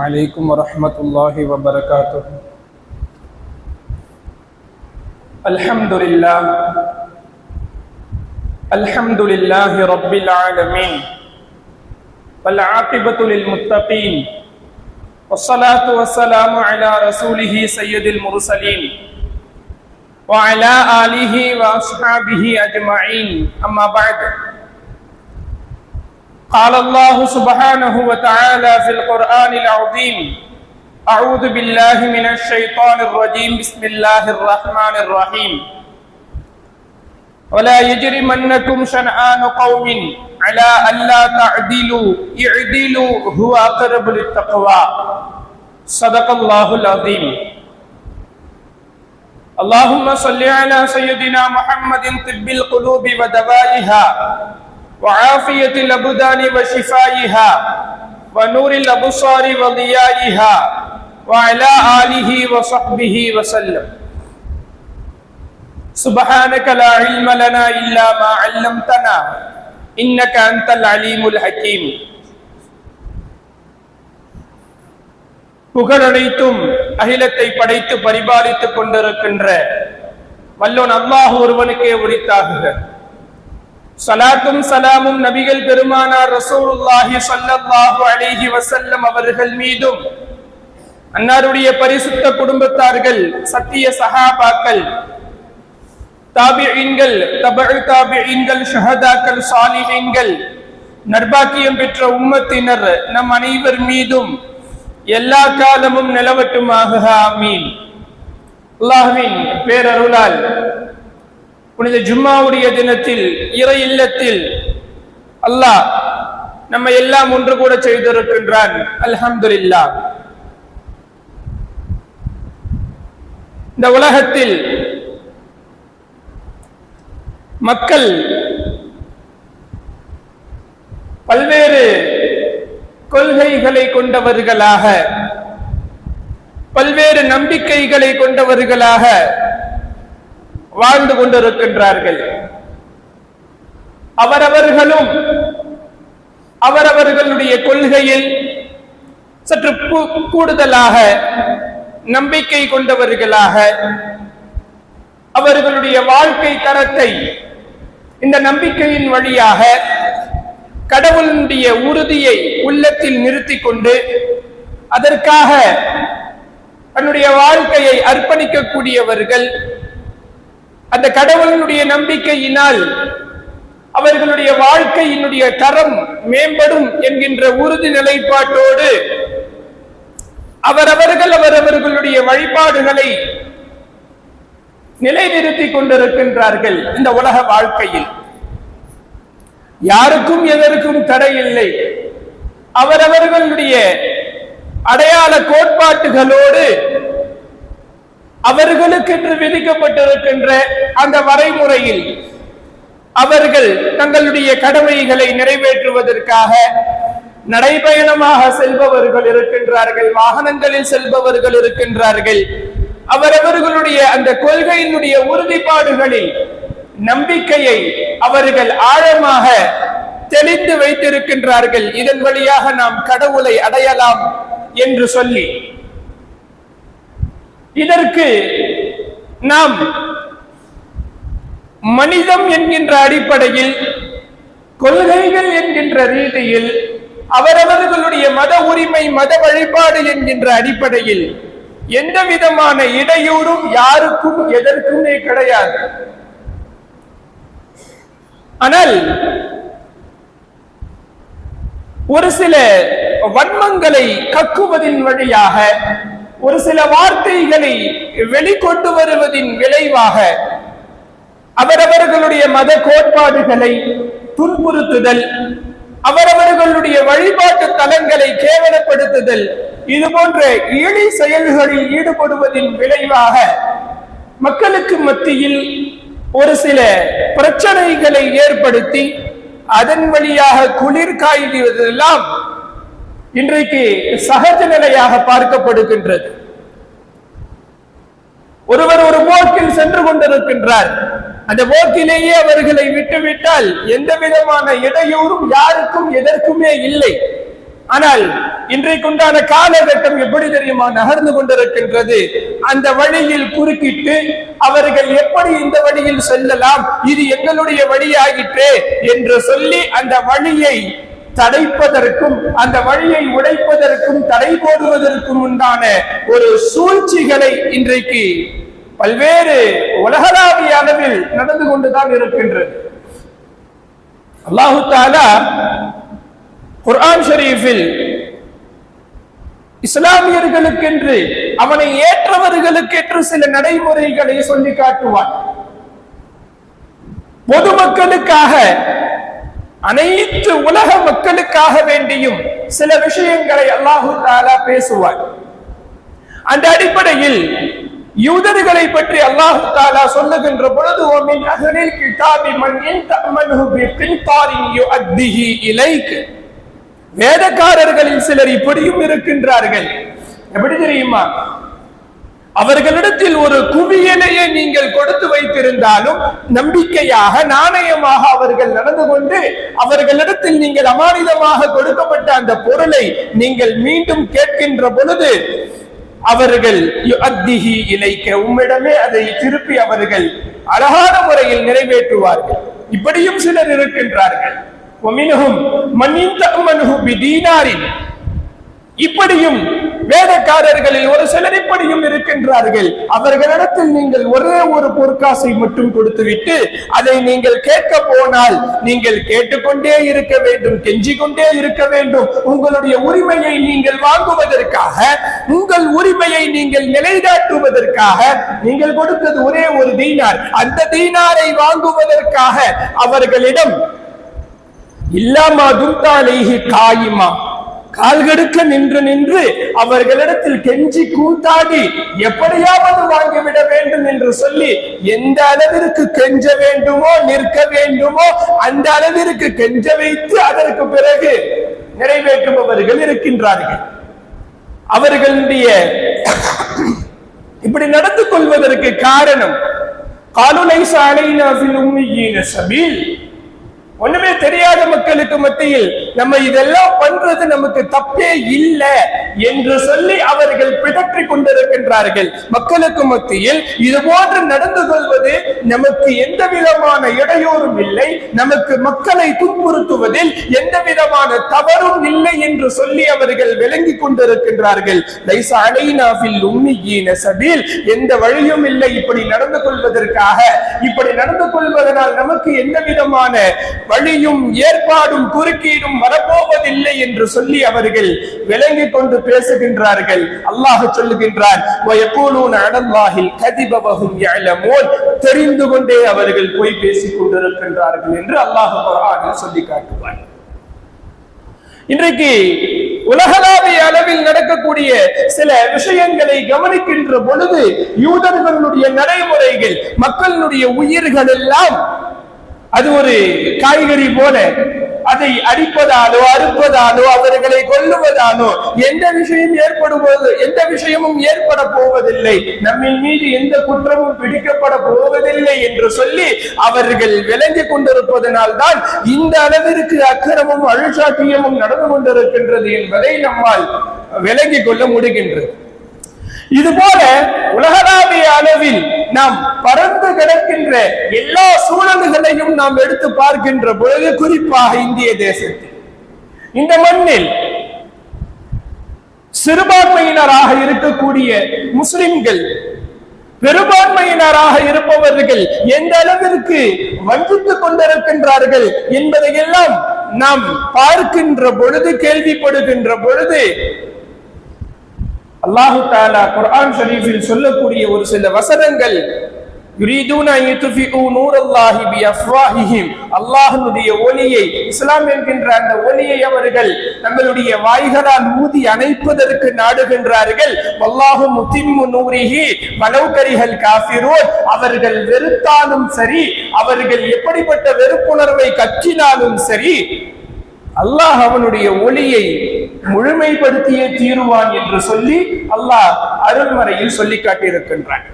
عليكم ورحمة الله وبركاته. الحمد لله. الحمد لله رب العالمين. والعاقبة للمتقين. والصلاة والسلام على رسوله سيد المرسلين. وعلى آله وأصحابه أجمعين. أما بعد. قال الله سبحانه وتعالى في القرآن العظيم أعوذ بالله من الشيطان الرجيم بسم الله الرحمن الرحيم. ولا يجرمنكم شنآن قوم على ألا تعدلوا اعدلوا هو أقرب للتقوى. صدق الله العظيم. اللهم صل على سيدنا محمد طب القلوب ودوائها. وعافية الأبدان وشفائها ونور الأبصار وضيائها وعلى آله وصحبه وسلم سبحانك لا علم لنا إلا ما علمتنا إنك أنت العليم الحكيم புகழனைத்தும் அகிலத்தை படைத்து பரிபாலித்துக் கொண்டிருக்கின்ற வல்லோன் அல்லாஹ் ஒருவனுக்கே உரித்தாகுக சலாத்தும் சலாமும் நபிகள் பெருமானார் ரசூலுல்லாஹி ஸல்லல்லாஹு அலைஹி வஸல்லம் அவர்கள் மீதும் அன்னாருடைய பரிசுத்த குடும்பத்தார்கள் சத்திய சஹாபாக்கள் தாபிஈன்கள் தபஉ தாபிஈன்கள் ஷஹதாக்கள் சாலிஹீன்கள் நர்பாக்கியம் பெற்ற உம்மத்தினர் நம் அனைவர் மீதும் எல்லா காலமும் நிலவட்டுமாக ஆமீன். அல்லாஹ்வின் பேரருளால் புனித ஜும்மாவுடைய தினத்தில் இறை இல்லத்தில் அல்லாஹ் நம்ம எல்லாம் ஒன்று கூட செய்திருக்கின்றான். அல்ஹம்துலில்லா. இந்த உலகத்தில் மக்கள் பல்வேறு கொள்கைகளை கொண்டவர்களாக பல்வேறு நம்பிக்கைகளை கொண்டவர்களாக வாழ்ந்து கொண்டிருக்கின்றார்கள். அவரவர்களும் அவரவர்களுடைய கொள்கையில் சற்று கூடுதலாக நம்பிக்கை கொண்டவர்களாக அவர்களுடைய வாழ்க்கை தரத்தை இந்த நம்பிக்கையின் வழியாக கடவுளுடைய உறுதியை உள்ளத்தில் நிறுத்திக் கொண்டு அதற்காக தன்னுடைய வாழ்க்கையை அர்ப்பணிக்கக்கூடியவர்கள் அந்த கடவுளினுடைய நம்பிக்கையினால் அவர்களுடைய வாழ்க்கையினுடைய தரம் மேம்படும் என்கின்ற உறுதி நிலைப்பாட்டோடு அவரவர்கள் அவரவர்களுடைய வழிபாடுகளை நிலைநிறுத்திக் கொண்டிருக்கின்றார்கள் இந்த உலக வாழ்க்கையில். யாருக்கும் எதற்கும் தடை இல்லை அவரவர்களுடைய அடையாள கோட்பாட்டுகளோடு அவர்களுக்கென்று விதிக்கப்பட்டிருக்கின்ற அந்த வரைமுறையில் அவர்கள் தங்களுடைய கடமைகளை நிறைவேற்றுவதற்காக நடைபயணமாக செல்பவர்கள் இருக்கின்றார்கள் வாகனங்களில் செல்பவர்கள் இருக்கின்றார்கள். அவரவர்களுடைய அந்த கொள்கையினுடைய உறுதிப்பாடுகளில் நம்பிக்கையை அவர்கள் ஆழமாக தெளிந்து வைத்திருக்கின்றார்கள். இதன் வழியாக நாம் கடவுளை அடையலாம் என்று சொல்லி இதற்கு நாம் மனிதம் என்கின்ற அடிப்படையில் கொள்கைகள் என்கின்ற ரீதியில் அவரவர்களுடைய மத உரிமை மத வழிபாடு என்கின்ற அடிப்படையில் எந்த விதமான இடையூறும் யாருக்கும் எதற்குமே கிடையாது. ஆனால் ஒரு சில வன்மங்களை கக்குவதின் வழியாக ஒரு சில வார்த்தைகளை வெளிக்கொண்டு வருவதின் விளைவாக அவரவர்களுடைய மத கோட்பாடுகளை துன்புறுத்துதல் அவரவர்களுடைய வழிபாட்டு தலங்களை கேவலப்படுத்துதல் இது போன்ற இழி செயல்களில் ஈடுபடுவதின் விளைவாக மக்களுக்கு மத்தியில் ஒரு சில பிரச்சனைகளை ஏற்படுத்தி அதன் வழியாக குளிர் காய்வதெல்லாம் இன்றைக்கு சகஜ நிலையாக பார்க்கப்படுகின்றது. ஒருவர் ஒரு போக்கில் சென்று கொண்டிருக்கின்றார். அந்த போக்கிலேயே அவர்களை விட்டுவிட்டால் எந்த விதமான இடையூறும் யாருக்கும் எதற்குமே இல்லை. ஆனால் இன்றைக்குண்டான காலகட்டம் எப்படி தெரியுமா? நகர்ந்து கொண்டிருக்கின்றது. அந்த வழியில் குறுக்கிட்டு அவர்கள் எப்படி இந்த வழியில் செல்லலாம்? இது எங்களுடைய வழியாகிற்றே என்று சொல்லி அந்த வழியை தடைப்பதற்கும் அந்த வழியை உடைப்பதற்கும் தடை போடுவதற்கும் உண்டான ஒரு சூழ்ச்சிகளை இன்றைக்கு பல்வேறு உலகளாவிய அளவில் நடந்து கொண்டுதான் இருக்கின்றது. அல்லாஹு தாலா குர்ஆன் ஷரீஃபில் இஸ்லாமியர்களுக்கென்று அவனை ஏற்றவர்களுக்கென்று சில நடைமுறைகளை சொல்லி காட்டுவான். பொதுமக்களுக்காக அனைத்து உலக மக்களுக்காக வேண்டியும் சில விஷயங்களை அல்லாஹு தாலா பேசுவார். அந்த அடிப்படையில் யூதர்களை பற்றி அல்லாஹு தாலா சொல்லுகின்ற பொழுது ஓமின் அகலில் கிதாபி மண்ணின் இன் தஅமன்ஹு பிகின்தாரின் யுஅத்திஹி இலைக். வேதக்காரர்களில் சிலர் இப்படியும் இருக்கின்றார்கள். எப்படி தெரியுமா? அவர்களிடத்தில் ஒரு குவியலையை நீங்கள் கொடுத்து வைத்திருந்தாலும் நம்பிக்கையாக நாணயமாக அவர்கள் நடந்து கொண்டு அவர்களிடத்தில் நீங்கள் அமானிதமாக கொடுக்கப்பட்ட அந்த பொருளை நீங்கள் மீண்டும் கேட்கின்ற பொழுது அவர்கள் யுஅத்திஹி இலைக்க உம்மிடமே அதை திருப்பி அவர்கள் அழகான முறையில் நிறைவேற்றுவார்கள். இப்படியும் சிலர் இருக்கின்றார்கள். இப்படியும் வேதக்காரர்களில் ஒரு சிலர் இப்படியும் இருக்கின்றார்கள். அவர்களிடத்தில் நீங்கள் ஒரே ஒரு பொற்காசை மட்டும் கொடுத்துவிட்டு அதை நீங்கள் கேட்க போனால் நீங்கள் கேட்டுக்கொண்டே இருக்க வேண்டும் கெஞ்சி கொண்டே இருக்க வேண்டும். உங்களுடைய உரிமையை நீங்கள் வாங்குவதற்காக உங்கள் உரிமையை நீங்கள் நிலைநாட்டுவதற்காக நீங்கள் கொடுத்தது ஒரே ஒரு தீனார். அந்த தீனாரை வாங்குவதற்காக அவர்களிடம் இல்லாமா துந்தாலேஹி காயிமா கால்கெடுக்க நின்று நின்று அவர்களிடத்தில் கெஞ்சி கூத்தாடி எப்படியாவது வாங்கிவிட வேண்டும் என்று சொல்லி எந்த அளவிற்கு கெஞ்ச வேண்டுமோ நிற்க வேண்டுமோ அந்த அளவிற்கு கெஞ்ச வைத்து அதற்கு பிறகு நிறைவேற்றுபவர்கள் இருக்கின்றார்கள். அவர்களுடைய இப்படி நடந்து கொள்வதற்கு காரணம் காலுலை சாலை சபீல். ஒண்ணுமே தெரியாத மக்களுக்கு மத்தியில் நம்ம இதெல்லாம் பண்றது நமக்கு தப்பே இல்லை என்று சொல்லி அவர்கள் பிதற்றி கொண்டிருக்கின்றார்கள். மக்களுக்கு மத்தியில் இது போன்று நடந்து கொள்வது நமக்கு எந்த விதமான இடையூறும் இல்லை. நமக்கு மக்களை துன்புறுத்துவதில் எந்த விதமான தவறும் இல்லை என்று சொல்லி அவர்கள் விளங்கி கொண்டிருக்கின்றார்கள். சபீல். எந்த வழியும் இல்லை இப்படி நடந்து கொள்வதற்காக. இப்படி நடந்து கொள்வதனால் நமக்கு எந்த விதமான வழியும் ஏற்பாடும் குறுக்கீடும் வரப்போவதில்லை என்று சொல்லி அவர்கள் விளங்கிக் கொண்டு பேசுகின்றார்கள். அல்லாஹ் சொல்லுகின்றார் தெரிந்து கொண்டே அவர்கள் போய் பேசிக் கொண்டிருக்கின்றார்கள் என்று அல்லாஹ் சொல்லி காட்டுவார் இன்றைக்கு உலகளாவிய அளவில் நடக்கக்கூடிய சில விஷயங்களை கவனிக்கின்ற பொழுது யூதர்களுடைய நடைமுறைகள் மக்களுடைய உயிர்கள் எல்லாம் அது ஒரு காய்கறி போல. அதை அடிப்பதாலோ அறுப்பதாலோ அவர்களை கொல்லுவதாலோ எந்த விஷயம் ஏற்படுவது எந்த விஷயமும் ஏற்பட போவதில்லை. நம்மின் மீது எந்த குற்றமும் பிடிக்கப்பட போவதில்லை என்று சொல்லி அவர்கள் விளங்கி கொண்டிருப்பதனால் தான் இந்த அளவிற்கு அக்கிரமும் அழுசாட்டியமும் நடந்து கொண்டிருக்கின்றது என்பதை நம்மால் விளங்கிக் கொள்ள முடிகின்றது. இது போல உலகளாவிய அளவில் நாம் பறந்து கிடக்கின்ற எல்லா சூழல்களையும் நாம் எடுத்து பார்க்கின்ற பொழுது குறிப்பாக இந்திய தேசத்தில். இந்த மண்ணில் சிறுபான்மையினராக இருக்கக்கூடிய முஸ்லிம்கள் பெரும்பான்மையினராக இருப்பவர்கள் எந்த அளவிற்கு வஞ்சித்துக் கொண்டிருக்கின்றார்கள் என்பதையெல்லாம் நாம் பார்க்கின்ற பொழுது கேள்விப்படுகின்ற பொழுது அல்லாஹு தாலா குர்ஆன் ஷரீஃபில் சொல்லக்கூடிய ஒரு சில வசனங்கள் யுரீதூன யுத்ஃபிஉ நூரல்லாஹி பிஅஃவாஹிஹிம் அல்லாஹ்வுடைய ஒளியை இஸ்லாம் என்கின்ற அந்த ஒளியை அவர்கள் தங்களுடைய வாய்களால் ஊதி அணைப்பதற்கு நாடுகின்றார்கள். வல்லாஹு முத்திம்மு நூரிஹி. வலவ் கரிஹல் காஃபிரூன். அவர்கள் வெறுத்தாலும் சரி அவர்கள் எப்படிப்பட்ட வெறுப்புணர்வை கற்றினாலும் சரி அல்லாஹ் அவனுடைய ஒளியை முழுமைப்படுத்தியே தீருவான் என்று சொல்லி அல்லாஹ் அருள்மறையில் சொல்லி காட்டியிருக்கின்றான்.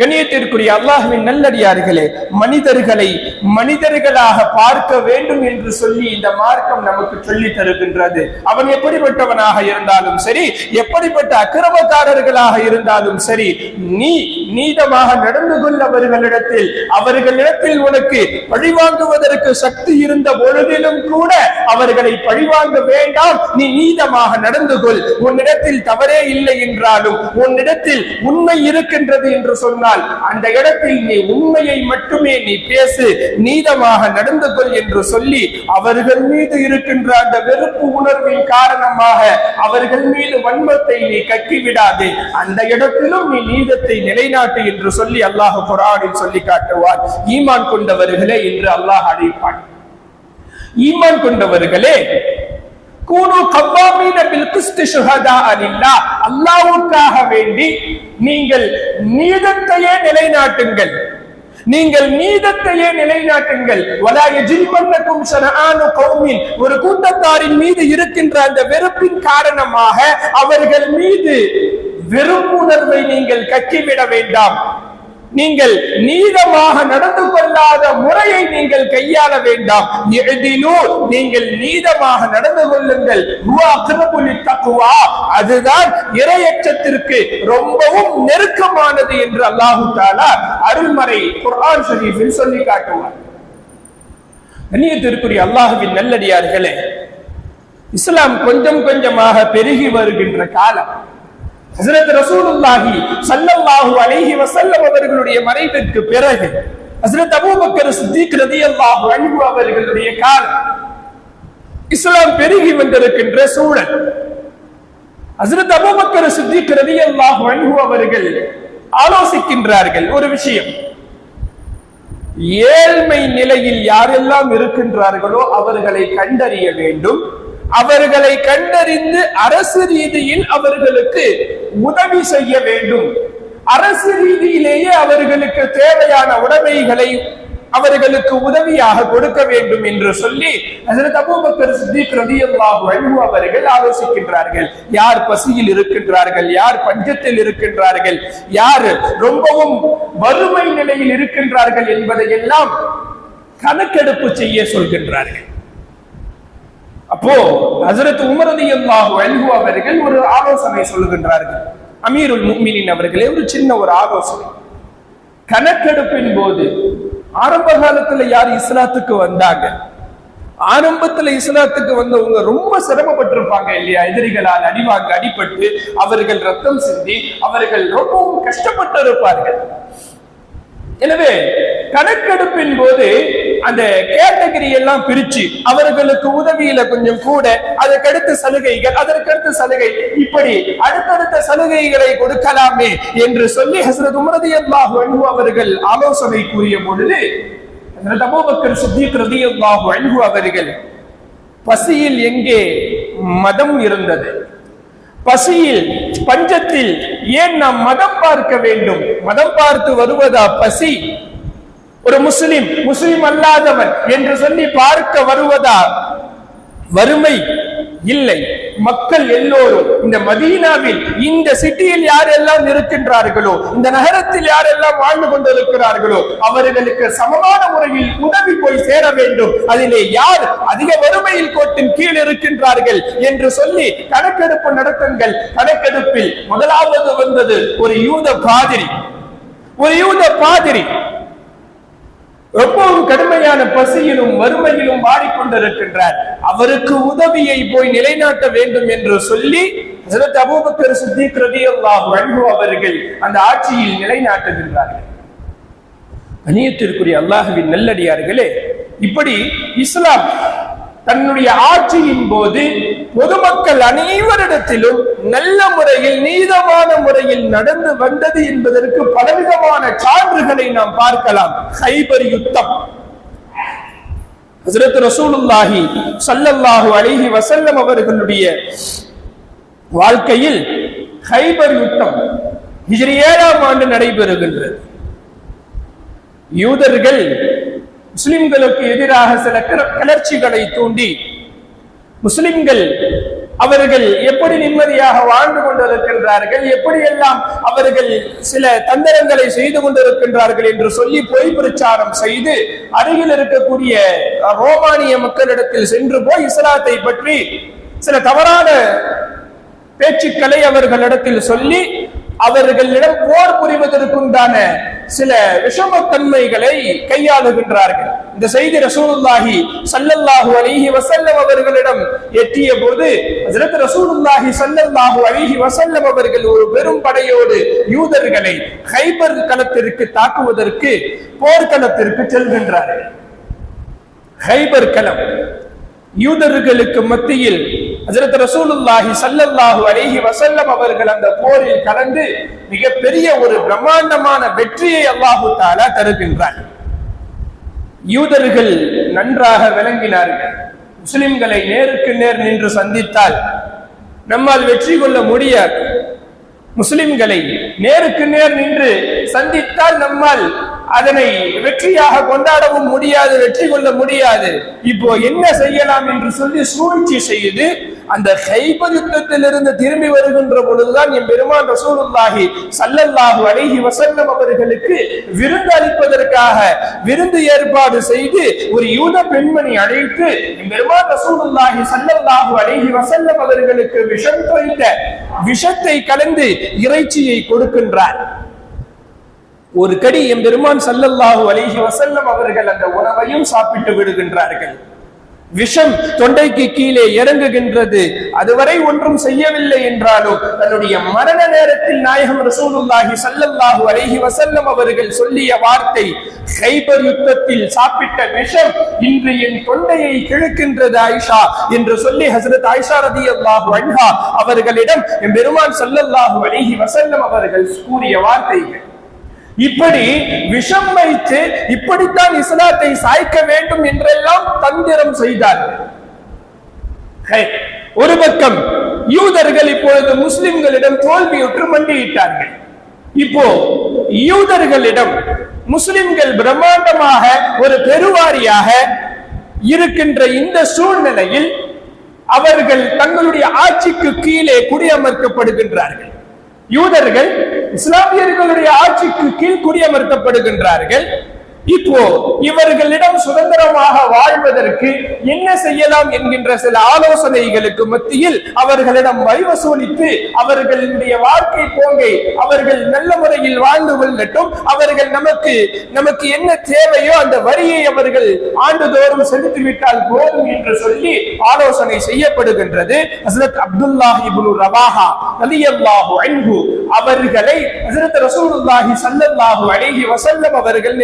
கண்ணியத்திற்குரிய அல்லாஹுவின் நல்லடியார்களே மனிதர்களை மனிதர்களாக பார்க்க வேண்டும் என்று சொல்லி இந்த மார்க்கம் நமக்கு சொல்லி தருகின்றது. அவன் எப்படிப்பட்டவனாக இருந்தாலும் சரி எப்படிப்பட்ட அக்கிரமக்காரர்களாக இருந்தாலும் சரி நீ நீதமாக நடந்து கொள்ளவர்களிடத்தில் அவர்களிடத்தில். உனக்கு பழிவாங்குவதற்கு சக்தி இருந்த பொழுதிலும் கூட அவர்களை பழிவாங்க வேண்டாம். நீ நீதமாக நடந்து கொள். உன்னிடத்தில் தவறே இல்லை என்றாலும் உன்னிடத்தில் உண்மை இருக்கின்றது என்று சொன்னால் அந்த இடத்தில் நீ உண்மையை மட்டுமே நீ பேசு நீதமாக நடந்து கொள் என்று சொல்லி அவர்கள் மீது இருக்கின்ற அந்த வெறுப்பு உணர்வின் காரணமாக அவர்கள் மீது வன்மத்தை நீ கக்கி அந்த இடத்திலும் நீ நீதத்தை நிலைநாட்டு என்று சொல்லி அல்லாஹ் குரானில் சொல்லி காட்டுவார் ஈமான் கொண்டவர்களே என்று அல்லாஹ் அழைப்பான் ஈமான் கொண்டவர்களே கூனு கவ்வாமீன பில் கிஸ்தி அலில்லா வேண்டி நீங்கள் நீதத்தையே நிலைநாட்டுங்கள் நீங்கள் நீதத்தையே நிலைநாட்டுங்கள் வலா யஜிமன்னக்கும் கௌமின் ஒரு கூட்டத்தாரின் மீது இருக்கின்ற அந்த வெறுப்பின் காரணமாக அவர்கள் மீது வெறுப்புணர்வை நீங்கள் கக்கிவிட வேண்டாம் நீங்கள் நீதமாக நடந்து கொள்ளாத முறையை நீங்கள் கையாள வேண்டாம். நீங்கள் நீதமாக நடந்து கொள்ளுங்கள். அதுதான் இரையச்சத்திற்கு ரொம்பவும் நெருக்கமானது என்று அல்லாஹு தாலா அருள்மறை குர்ஆன் ஷரீஃபில் சொல்லி காட்டுவார் கண்ணியத்திற்குரிய அல்லாஹுவின் நல்லடியார்களே இஸ்லாம் கொஞ்சம் கொஞ்சமாக பெருகி வருகின்ற காலம். ஹசரத் ரசூலுல்லாஹி சல்லல்லாஹு அலைஹி வஸல்லம் அவர்களுடைய மறைவிற்கு பிறகு ஹசரத் அபூபக்கர் சித்திக் ரதியல்லாஹு அன்ஹு அவர்களுடைய காலம் இஸ்லாம் பெருகி வந்திருக்கின்ற சூழல். ஹசரத் அபூபக்கர் சித்திக் ரதியல்லாஹு அன்ஹு அவர்கள் ஆலோசிக்கின்றார்கள் ஒரு விஷயம். ஏழ்மை நிலையில் யாரெல்லாம் இருக்கின்றார்களோ அவர்களை கண்டறிய வேண்டும். அவர்களை கண்டறிந்து அரசு ரீதியில் அவர்களுக்கு உதவி செய்ய வேண்டும். அரசு ரீதியிலேயே அவர்களுக்கு தேவையான உடைமைகளை அவர்களுக்கு உதவியாக கொடுக்க வேண்டும் என்று சொல்லி ஹஜரத் அபூபக்கர் சித்திக் ரலியல்லாஹு அன்ஹு அவர்கள் ஆலோசிக்கின்றார்கள். யார் பசியில் இருக்கின்றார்கள் யார் பஞ்சத்தில் இருக்கின்றார்கள் யார் ரொம்பவும் வறுமை நிலையில் இருக்கின்றார்கள் என்பதை எல்லாம் கணக்கெடுப்பு செய்ய சொல்கின்றார்கள். அப்போ ஹசரத் உமரதி அல்லாஹு அல்ஹு அவர்கள் ஒரு ஆலோசனை சொல்லுகின்றார்கள். அமீருல் முக்மினின் அவர்களே ஒரு சின்ன ஒரு ஆலோசனை. கணக்கெடுப்பின் போது ஆரம்ப காலத்துல யார் இஸ்லாத்துக்கு வந்தாங்க? ஆரம்பத்துல இஸ்லாத்துக்கு வந்தவங்க ரொம்ப சிரமப்பட்டிருப்பாங்க இல்லையா? எதிரிகளால் அடிவாங்க அடிபட்டு அவர்கள் ரத்தம் சிந்தி அவர்கள் ரொம்பவும் கஷ்டப்பட்டு இருப்பார்கள். எனவே கணக்கெடுப்பின் போது அந்த கேட்டகரி எல்லாம் பிரிச்சு அவர்களுக்கு உதவியில கொஞ்சம் கூட அதற்கடுத்த சலுகைகள் அதற்கடுத்த சலுகை இப்படி அடுத்தடுத்த சலுகைகளை கொடுக்கலாமே என்று சொல்லி ஹசரத் உமரதி அல்லாஹு அவர்கள் ஆலோசனை கூறிய பொழுது ஹசரத் அபூபக்கர் சித்திக் ரலியல்லாஹு அவர்கள் பசியில் எங்கே மதம் இருந்தது? பசியில் பஞ்சத்தில் ஏன் நாம் மதம் பார்க்க வேண்டும்? மதம் பார்த்து வருவதா பசி? ஒரு முஸ்லிம் முஸ்லிம் அல்லாதவன் என்று சொல்லி பார்க்க வருவதா வறுமை? இல்லை. மக்கள் எல்லோரும் இந்த மதீனாவில் இந்த சிட்டியில் யாரெல்லாம் இருக்கின்றார்களோ இந்த நகரத்தில் யாரெல்லாம் வாழ்ந்து கொண்டிருக்கிறார்களோ அவர்களுக்கு சமமான முறையில் உதவி போய் சேர வேண்டும். அதிலே யார் அதிக வறுமையில் கோட்டின் கீழ் இருக்கின்றார்கள் என்று சொல்லி கணக்கெடுப்பு நடத்துங்கள். கணக்கெடுப்பில் முதலாவது வந்தது ஒரு யூத பாதிரி. ஒரு யூத பாதிரி. ரொம்பவும் கடுமையான பசியிலும் வறுமையிலும் வாடிக்கொண்டிருக்கின்றார். அவருக்கு உதவியை போய் நிலைநாட்ட வேண்டும் என்று சொல்லி அபூபக்கர் சித்திக் ரலியல்லாஹு அன்ஹு அவர்கள் அந்த ஆட்சியில் நிலைநாட்டுகின்றார்கள். அநியத்திற்குரிய அல்லாஹுவின் நல்லடியார்களே இப்படி இஸ்லாம் தன்னுடைய ஆட்சியின் போது பொதுமக்கள் அனைவரிடத்திலும் நல்ல முறையில் நீதமான முறையில் நடந்து வந்தது என்பதற்கு பலவிதமான சான்றுகளை நாம் பார்க்கலாம். ஹைபர் யுத்தம். ஹஜரத் ரசூலுல்லாஹி சல்லல்லாஹு அலைஹி வசல்லம் அவர்களுடைய வாழ்க்கையில் ஹைபர் யுத்தம் ஹிஜ்ரி ஏழாம் ஆண்டு நடைபெறுகின்றது. யூதர்கள் முஸ்லிம்களுக்கு எதிராக சில கிளர்ச்சிகளை தூண்டி முஸ்லிம்கள் அவர்கள் எப்படி நிம்மதியாக வாழ்ந்து கொண்டிருக்கின்றார்கள் எப்படியெல்லாம் அவர்கள் சில தந்திரங்களை செய்து கொண்டிருக்கின்றார்கள் என்று சொல்லி பொய் பிரச்சாரம் செய்து அருகில் இருக்கக்கூடிய ரோமானிய மக்களிடத்தில் சென்று போய் இஸ்லாத்தை பற்றி சில தவறான பேச்சுக்களை அவர்களிடத்தில் சொல்லி அவர்களிடம் போர் புரிவதற்குண்டான சில விஷமத்தன்மைகளை கையாளுகின்றார்கள். இந்த செய்தி ரசூலுல்லாஹி சல்லல்லாஹு அலிஹி வசல்லம் அவர்களிடம் எட்டிய போது ஹசரத் ரசூலுல்லாஹி சல்லல்லாஹு அலிஹி வசல்லம் அவர்கள் ஒரு பெரும் படையோடு யூதர்களை ஹைபர் களத்திற்கு தாக்குவதற்கு போர்க்களத்திற்கு செல்கின்றார்கள். ஹைபர் களம் யூதர்களுக்கு மத்தியில் ஹசரத் ரசூலுல்லாஹி சல்லல்லாஹு அலைஹி வசல்லம் அவர்கள் அந்த போரில் கலந்து மிகப்பெரிய ஒரு பிரம்மாண்டமான வெற்றியை அல்லாஹு தாலா தருகின்றார். யூதர்கள் நன்றாக விளங்கினார்கள். முஸ்லிம்களை நேருக்கு நேர் நின்று சந்தித்தால் நம்மால் வெற்றி கொள்ள முடியாது. முஸ்லிம்களை நேருக்கு நேர் நின்று சந்தித்தால் நம்மால் அதனை வெற்றியாக கொண்டாடவும் முடியாது வெற்றி கொள்ள முடியாது. இப்போ என்ன செய்யலாம் என்று சொல்லி சூழ்ச்சி செய்து அந்த ஹைபர் யுத்தத்திலிருந்து திரும்பி வருகின்ற பொழுதுதான் என் பெருமான் ரசூலுல்லாஹி சல்லல்லாஹு அழகி வசல்லம் அவர்களுக்கு விருந்து அளிப்பதற்காக விருந்து ஏற்பாடு செய்து ஒரு யூத பெண்மணி அழைத்து என் பெருமான் ரசூலுல்லாஹி சல்லல்லாஹு அழகி வசல்லம் அவர்களுக்கு விஷம் தோய்ந்த விஷத்தை கலந்து இறைச்சியை கொடுக்கின்றார். ஒரு கடி எம் பெருமான் சல்லல்லாஹு அலைஹி வசல்லம் அவர்கள் அந்த உணவையும் சாப்பிட்டு விடுகின்றார்கள். விஷம் தொண்டைக்கு கீழே இறங்குகின்றது. அதுவரை ஒன்றும் செய்யவில்லை என்றாலும் தன்னுடைய மரண நேரத்தில் நாயகம் ரசூலுல்லாஹி சல்லல்லாஹு அலைஹி வசல்லம் அவர்கள் சொல்லிய வார்த்தை ஹைபர் யுத்தத்தில் சாப்பிட்ட விஷம் இன்று என் தொண்டையை கிழக்கின்றது ஆயிஷா என்று சொல்லி ஹசரத் ஆயிஷா ரதியல்லாஹு அன்ஹா அவர்களிடம் என் பெருமான் சல்லல்லாஹு அலைஹி வசல்லம் அவர்கள் கூறிய வார்த்தைகள். இப்படி விஷம் வைத்து இப்படித்தான் இஸ்லாத்தை சாய்க்க வேண்டும் என்றெல்லாம் தந்திரம் செய்தார்கள் ஒரு பக்கம் யூதர்கள் இப்பொழுது முஸ்லிம்களிடம் தோல்வியுற்று மண்டியிட்டார்கள். இப்போ யூதர்களிடம் முஸ்லிம்கள் பிரம்மாண்டமாக ஒரு பெருவாரியாக இருக்கின்ற இந்த சூழ்நிலையில் அவர்கள் தங்களுடைய ஆட்சிக்கு கீழே குடியமர்க்கப்படுகின்றார்கள். யூதர்கள் இஸ்லாமியர்களுடைய ஆட்சிக்கு கீழ் குடியமர்த்தப்படுகின்றார்கள். இப்போ இவர்களிடம் சுதந்திரமாக வாழ்வதற்கு என்ன செய்யலாம் என்கின்ற சில ஆலோசனைகளுக்கு மத்தியில் அவர்களிடம் வரிவசூலித்து அவர்களுடைய வாழ்க்கை போங்கை அவர்கள் நல்ல முறையில் வாழ்ந்து கொள்ளட்டும். அவர்கள் நமக்கு நமக்கு என்ன தேவையோ அந்த வரியை அவர்கள் ஆண்டுதோறும் செலுத்திவிட்டால் போதும் என்று சொல்லி ஆலோசனை செய்யப்படுகின்றது. ஹசரத் அப்துல்லாஹி இப்னு ரவாஹா அலியல்லாஹு அன்ஹு அவர்களை ஹசரத் ரசூலுல்லாஹி ஸல்லல்லாஹு அலைஹி வஸல்லம் அவர்கள்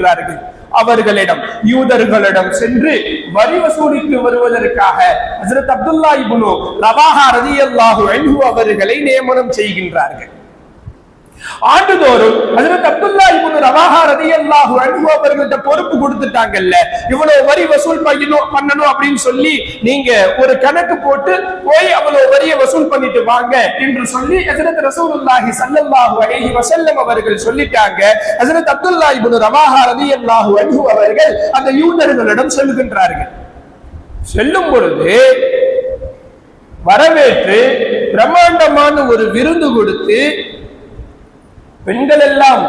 நியமிக்கின்றார்கள் அவர்களிடம் யூதர்களிடம் சென்று வரி வசூலித்து வருவதற்காக ஹசரத் அப்துல்லா இபுனு ரவாஹா ரதி அல்லாஹு அவர்களை நியமனம் செய்கின்றார்கள். ஆண்டுதோறும் ஹஜரத் அப்துல்லா இப்னு ரவாஹா ரலியல்லாஹு அன்ஹு அவர்கள்ட்ட பொறுப்பு கொடுத்துட்டாங்கல்ல. இவ்வளவு வரி வசூல் பண்ணணும் பண்ணணும் அப்படின்னு சொல்லி நீங்க ஒரு கணக்கு போட்டு போய் அவ்வளவு வரியை வசூல் பண்ணிட்டு வாங்க என்று சொல்லி ஹஜரத் ரசூலுல்லாஹி ஸல்லல்லாஹு அலைஹி வஸல்லம் அவர்கள் சொல்லிட்டாங்க. ஹஜரத் அப்துல்லா இப்னு ரவாஹா ரலியல்லாஹு அன்ஹு அவர்கள் அந்த யூதர்களிடம் சொல்லுகின்றார்கள். செல்லும் பொழுது வரவேற்று பிரம்மாண்டமான ஒரு விருந்து கொடுத்து பெண்கள் எல்லாம்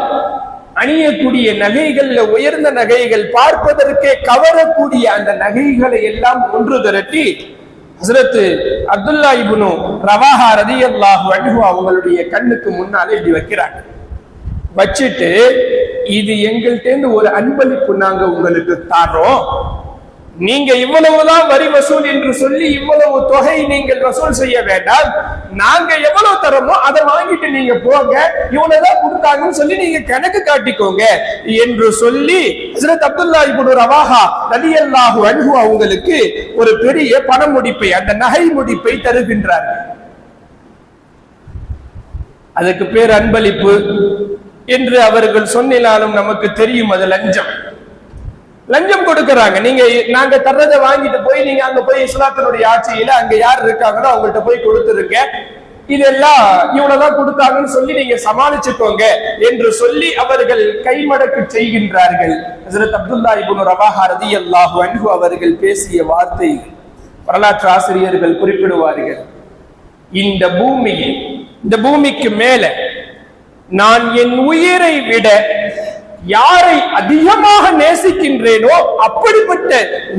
அணியக்கூடிய நகைகள்ல உயர்ந்த நகைகள் பார்ப்பதற்கே கவரக்கூடிய அந்த நகைகளை எல்லாம் ஒன்று திரட்டி ஹசரத்து அப்துல்லா இபுனு ரவாஹா ரதியல்லாஹு அன்ஹு அவங்களுடைய கண்ணுக்கு முன்னாலே இப்படி வைக்கிறாங்க. வச்சுட்டு இது எங்கள்கிட்ட ஒரு அன்பளிப்பு நாங்க உங்களுக்கு தாரோம் நீங்க இவ்வளவுதான் வரி வசூல் என்று சொல்லி இவ்வளவு தொகை நீங்கள் வசூல் செய்ய வேண்டாம். நாங்க எவ்வளவு தரமோ அதை வாங்கிட்டு நீங்க போங்க. இவ்வளவுதான் கொடுத்தாங்கன்னு சொல்லி நீங்க கணக்கு காட்டிக்கோங்க என்று சொல்லி ஹசரத் அப்துல்லா இப்படி ரவாஹா ரலியல்லாஹு அன்ஹு அவங்களுக்கு ஒரு பெரிய பண முடிப்பை அந்த நகை முடிப்பை தருகின்றார்கள். அதுக்கு பேர் அன்பளிப்பு என்று அவர்கள் சொன்னினாலும் நமக்கு தெரியும் அது லஞ்சம். லஞ்சம் கொடுக்கறாங்க. நீங்க நாங்க தர்றதை வாங்கிட்டு போய் நீங்க அங்க போய் இஸ்லாத்தினுடைய ஆட்சியில அங்க யார் இருக்காங்களோ அவங்கள்ட்ட போய் கொடுத்துருங்க. இதெல்லாம் இவ்வளவுதான் கொடுத்தாங்கன்னு சொல்லி நீங்க சமாளிச்சுக்கோங்க என்று சொல்லி அவர்கள் கைமடக்கு செய்கின்றார்கள். ஹஜரத் அப்துல்லா இபுன் ரவாஹா ரலியல்லாஹு அன்பு அவர்கள் பேசிய வார்த்தை வரலாற்று ஆசிரியர்கள் குறிப்பிடுவார்கள். இந்த பூமியில் இந்த பூமிக்கு மேல நான் என் உயிரை விட யாரை அதிகமாக நேசிக்கின்றேனோ அப்படிப்பட்ட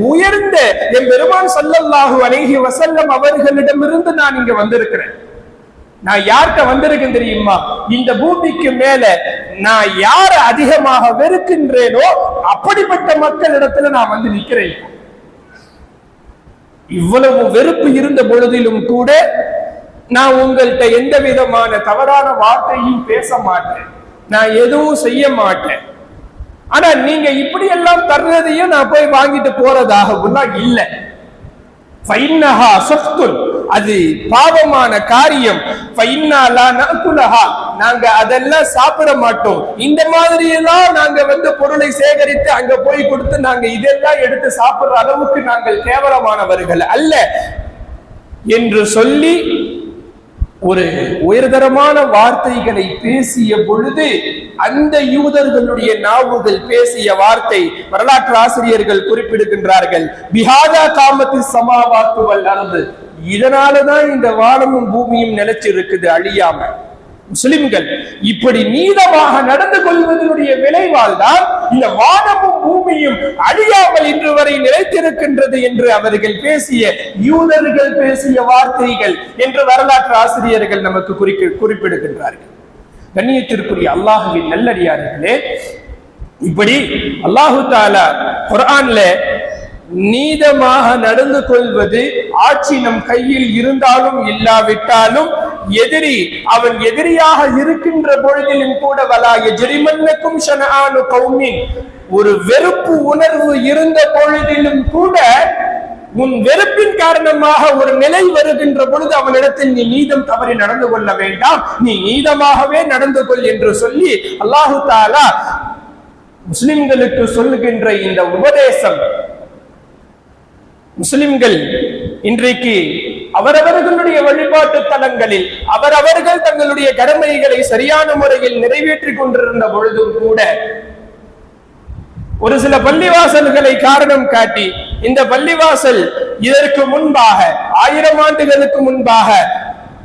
உயர்ந்த என் பெருமான் சொல்லல்லாஹு அலைஹி வசல்லம் அவர்களிடமிருந்து நான் இங்க வந்திருக்கிறேன். நான் யார்கிட்ட வந்திருக்கேன் தெரியுமா? இந்த பூமிக்கு மேல நான் யார அதிகமாக வெறுக்கின்றேனோ அப்படிப்பட்ட மக்களிடத்துல நான் வந்து நிக்கிறேன் இவ்வளவு வெறுப்பு இருந்த பொழுதிலும் கூட நான் உங்கள்கிட்ட எந்த விதமான தவறான வார்த்தையும் பேச மாட்டேன். நான் எதுவும் செய்ய மாட்டேன். ஆனா நீங்க இப்படி எல்லாம் தர்றதையும் நான் போய் வாங்கிட்டு போறதாக இல்லை. ஃபைன்னஹா அது பாவமான காரியம். ஃபைன்னாலா நாங்க அதெல்லாம் சாப்பிட மாட்டோம். இந்த மாதிரி எல்லாம் நாங்க வந்து பொருளை சேகரித்து அங்க போய் கொடுத்து நாங்க இதெல்லாம் எடுத்து சாப்பிடுற அளவுக்கு நாங்கள் கேவலமானவர்கள் அல்ல. என்று சொல்லி ஒரு உயர்தரமான வார்த்தைகளை பேசிய பொழுது அந்த யூதர்களுடைய நாவுகள் பேசிய வார்த்தை வரலாற்று ஆசிரியர்கள் குறிப்பிடுகின்றார்கள். பிஹாதா காமத்து சமாவாக்குவல் வல்லர்ந்து இதனாலதான் இந்த வானமும் பூமியும் நிலைச்சிருக்குது அழியாம. முஸ்லிம்கள் இப்படி நீதமாக நடந்து கொள்வதனுடைய விளைவால் தான் இந்த வானமும் பூமியும் அழியாமல் இன்று வரை நிலைத்திருக்கின்றது என்று அவர்கள் பேசிய யூதர்கள் பேசிய வார்த்தைகள் என்று வரலாற்று ஆசிரியர்கள் நமக்கு குறிக்க குறிப்பிடுகின்றார்கள். கண்ணியத்திற்குரிய அல்லாஹுவின் நல்லடியார்களே இப்படி அல்லாஹு தாலா குரான்ல நீதமாக நடந்து கொள்வது ஆட்சி நம் கையில் இருந்தாலும் இல்லாவிட்டாலும் எதிரி அவன் எதிரியாக இருக்கின்ற பொழுதிலும் கூட வலா எஜரிமன்னக்கும் ஷனஆனு கௌமின். ஒரு வெறுப்பு உணர்வு இருந்த பொழுதிலும் கூட உன் வெறுப்பின் காரணமாக ஒரு நிலை வருகின்ற பொழுது அவனிடத்தில் நீ நீதம் தவறி நடந்து கொள்ள வேண்டாம். நீ நீதமாகவே நடந்து கொள் என்று சொல்லி அல்லாஹு தாலா முஸ்லிம்களுக்கு சொல்லுகின்ற இந்த உபதேசம். முஸ்லிம்கள் இன்றைக்கு அவரவர்களுடைய வழிபாட்டு தலங்களில் அவரவர்கள் தங்களுடைய கடமைகளை சரியான முறையில் நிறைவேற்றிக் கொண்டிருந்த பொழுதும் கூட ஒரு சில பள்ளிவாசல்களை காரணம் காட்டி இந்த பள்ளிவாசல் இதற்கு முன்பாக ஆயிரம் ஆண்டுகளுக்கு முன்பாக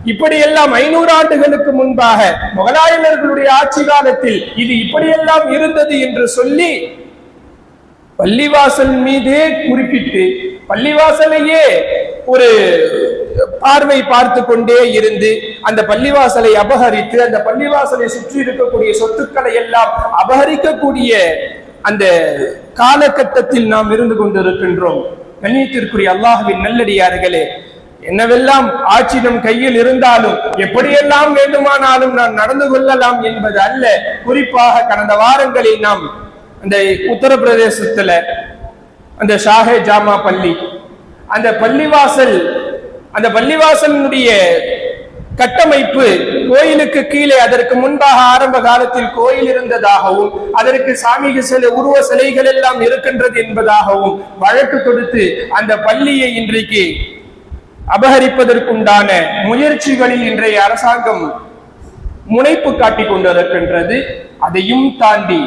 இப்படியெல்லாம் ஐநூறு ஆண்டுகளுக்கு முன்பாக முகலாயனர்களுடைய ஆட்சி காலத்தில் இது இப்படியெல்லாம் இருந்தது என்று சொல்லி பள்ளிவாசல் மீதே குறிப்பிட்டு பள்ளிவாசலையே ஒரு பார்வை பார்த்து கொண்டே இருந்து அந்த பள்ளிவாசலை அபகரித்து அந்த பள்ளிவாசலை சுற்றி இருக்கக்கூடிய சொத்துக்களை எல்லாம் அபகரிக்கக்கூடிய அந்த காலகட்டத்தில் நாம் இருந்து கொண்டிருக்கின்றோம். கண்ணியத்திற்குரிய அல்லாஹுவின் நல்லடியார்களே என்னவெல்லாம் ஆட்சி நம் கையில் இருந்தாலும் எப்படியெல்லாம் வேண்டுமானாலும் நாம் நடந்து கொள்ளலாம் என்பது அல்ல. குறிப்பாக கடந்த வாரங்களில் நாம் அந்த உத்தரப்பிரதேசத்துல அந்த ஷாஹே ஜாமா பள்ளி அந்த பள்ளிவாசல் அந்த பள்ளிவாசலினுடைய கட்டமைப்பு கோயிலுக்கு கீழே அதற்கு முன்பாக ஆரம்ப காலத்தில் கோயில் இருந்ததாகவும் அதற்கு சாமி சில உருவ சிலைகள் எல்லாம் இருக்கின்றது என்பதாகவும் வழக்கு தொடுத்து அந்த பள்ளியை இன்றைக்கு அபகரிப்பதற்குண்டான முயற்சிகளில் இன்றைய அரசாங்கம் முனைப்பு காட்டிக் கொண்டிருக்கின்றது. அதையும் தாண்டி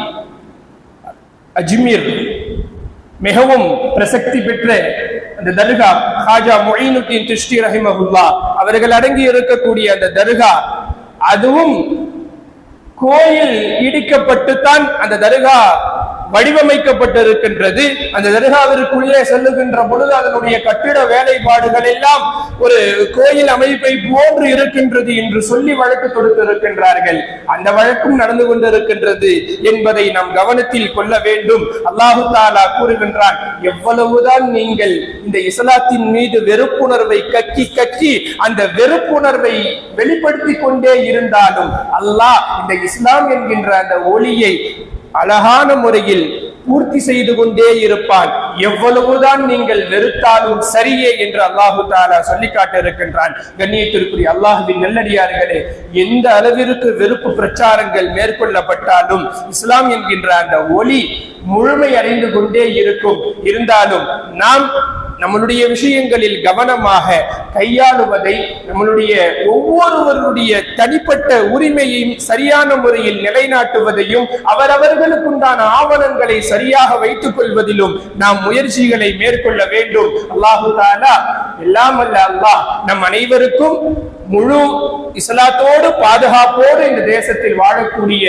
அஜ்மீர் மிகவும் பிரசக்தி பெற்ற அந்த தர்கா ஹாஜா மொயினுக்கின் திருஷ்டி ரஹிமகுல்லா அவர்கள் அடங்கி இருக்கக்கூடிய அந்த தர்கா அதுவும் கோயில் இடிக்கப்பட்டுத்தான் அந்த தர்கா வடிவமைக்கப்பட்டிருக்கின்றது. அந்த தர்காவிற்குள்ளே செல்லுகின்ற பொழுது அதனுடைய கட்டிட வேலைப்பாடுகள் எல்லாம் ஒரு கோயில் அமைப்பை போன்று இருக்கின்றது என்று சொல்லி வழக்கு தொடுத்திருக்கின்றார்கள். அந்த வழக்கும் நடந்து கொண்டிருக்கின்றது என்பதை நாம் கவனத்தில் கொள்ள வேண்டும். அல்லாஹு தாலா கூறுகின்றான் எவ்வளவுதான் நீங்கள் இந்த இஸ்லாத்தின் மீது வெறுப்புணர்வை கக்கி கக்கி அந்த வெறுப்புணர்வை வெளிப்படுத்தி கொண்டே இருந்தாலும் அல்லாஹ் இந்த இஸ்லாம் என்கின்ற அந்த ஒளியை அழகான முறையில் பூர்த்தி செய்து கொண்டே இருப்பான். எவ்வளவுதான் நீங்கள் வெறுத்தாலும் சரியே என்று அல்லாஹு தாலா சொல்லி காட்ட இருக்கின்றான் கண்ணியத்திற்குரிய அல்லாஹுவின் நல்லடியார்களே எந்த அளவிற்கு வெறுப்பு பிரச்சாரங்கள் மேற்கொள்ளப்பட்டாலும் இஸ்லாம் என்கின்ற அந்த ஒளி முழுமை அடைந்து கொண்டே இருக்கும். இருந்தாலும் நாம் நம்மளுடைய விஷயங்களில் கவனமாக கையாளுவதை நம்மளுடைய ஒவ்வொருவருடைய தனிப்பட்ட உரிமையையும் சரியான முறையில் நிலைநாட்டுவதையும் அவரவர்களுக்குண்டான ஆவணங்களை சரியாக வைத்துக் கொள்வதிலும் நாம் முயற்சிகளை மேற்கொள்ள வேண்டும். அல்லாஹு தாலா எல்லாம் அல்ல அல்லாஹ் நம் அனைவருக்கும் முழு இஸ்லாத்தோடு பாதுகாப்போடு இந்த தேசத்தில் வாழக்கூடிய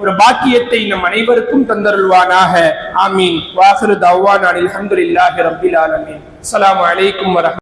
ஒரு பாக்கியத்தை நம் அனைவருக்கும் தந்தருள்வானாக. ஆமீன். வாசரு தவ்வான் அனில் அல்ஹம்துலில்லாஹி ரபில் ஆலமீன். அஸ்ஸலாமு வலைக்கும் வரஹ்மத்துல்லாஹி